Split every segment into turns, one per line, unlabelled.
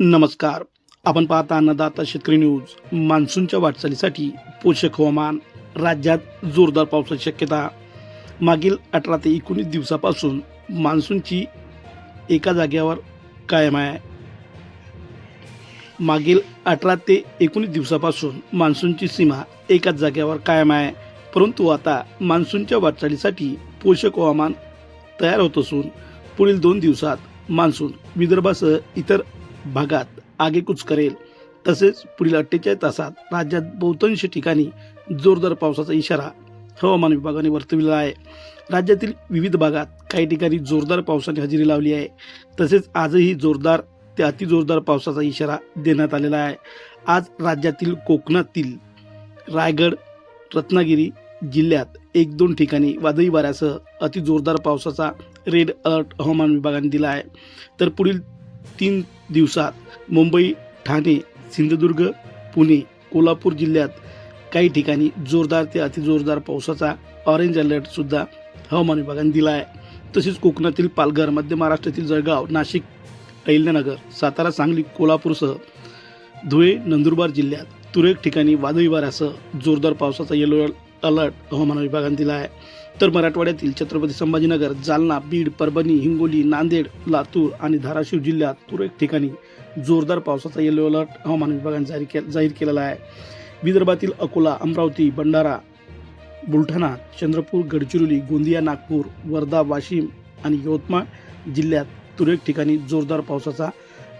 नमस्कार. आपण पाहता अन्नदाता शेतकरी न्यूज. मान्सूनच्या वाटचालीसाठी पोषक हवामान. राज्यात जोरदार पावसाची शक्यता. मागील अठरा ते एकोणीस दिवसापासून मान्सूनची एका जागेवर कायम आहे. मागील अठरा ते एकोणीस दिवसापासून मान्सूनची सीमा एकाच जागेवर कायम आहे. परंतु आता मान्सूनच्या वाटचालीसाठी पोषक हवामान तयार होत असून पुढील दोन दिवसात मान्सून विदर्भासह इतर भागात आगेकूच करेल. तसेच पुढील अठ्ठेचाळीस तासात राज्यात बहुतांश ठिकाणी जोरदार पावसाचा इशारा हवामान विभागाने वर्तविला आहे. राज्यातील विविध भागात काही ठिकाणी जोरदार पावसाने हजेरी लावली आहे. तसेच आजही जोरदार ते अतिजोरदार पावसाचा इशारा देण्यात आलेला आहे. आज राज्यातील कोकणातील रायगड रत्नागिरी जिल्ह्यात एक दोन ठिकाणी वादळी वाऱ्यासह अतिजोरदार पावसाचा रेड अलर्ट हवामान विभागाने दिला आहे. तर पुढील तीन दिवसात मुंबई ठाणे सिंधुदुर्ग पुणे कोल्हापूर जिल्ह्यात काही ठिकाणी जोरदार ते अतिजोरदार पावसाचा ऑरेंज अलर्टसुद्धा हवामान विभागाने दिला आहे तसेच कोकणातील पालघर मध्य महाराष्ट्रातील जळगाव नाशिक अहिल्यानगर सातारा सांगली कोल्हापूरसह धुळे नंदुरबार जिल्ह्यात तुरळक ठिकाणी वादळी वाऱ्यासह जोरदार पावसाचा येलो अलर्ट हवामान विभागाने दिला आहे तर मराठवाड्यातील छत्रपती संभाजीनगर जालना बीड परभणी हिंगोली नांदेड लातूर आणि धाराशिव जिल्ह्यात तुरळक ठिकाणी जोरदार पावसाचा येलो अलर्ट हवामान विभागाने जाहीर के जाहीर केलेला आहे. विदर्भातील अकोला अमरावती भंडारा बुलढाणा चंद्रपूर गडचिरोली गोंदिया नागपूर वर्धा वाशिम आणि यवतमाळ जिल्ह्यात तुरळक ठिकाणी जोरदार पावसाचा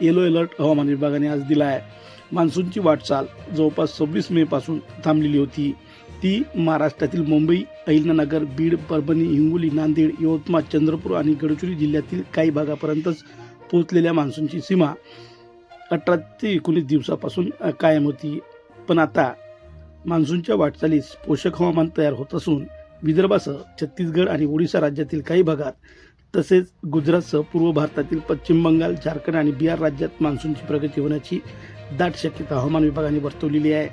येलो अलर्ट हवामान विभागाने आज दिला आहे मान्सूनची वाटचाल जवळपास सव्वीस मे पासून थांबलेली होती. ती महाराष्ट्रातील मुंबई अहिल्यानगर बीड परभणी हिंगोली नांदेड यवतमाळ चंद्रपूर आणि गडचिरोली जिल्ह्यातील काही भागापर्यंतच पोहोचलेल्या मान्सूनची सीमा अठरा ते एकोणीस दिवसापासून कायम होती. पण आता मान्सूनच्या वाटचालीस पोषक हवामान तयार होत असून विदर्भासह छत्तीसगड आणि ओडिशा राज्यातील काही भागात तसेच गुजरातसह पूर्व भारतातील पश्चिम बंगाल झारखंड आणि बिहार राज्यात मान्सूनची प्रगती होण्याची दाट शक्यता हवामान विभागाने वर्तवलेली आहे.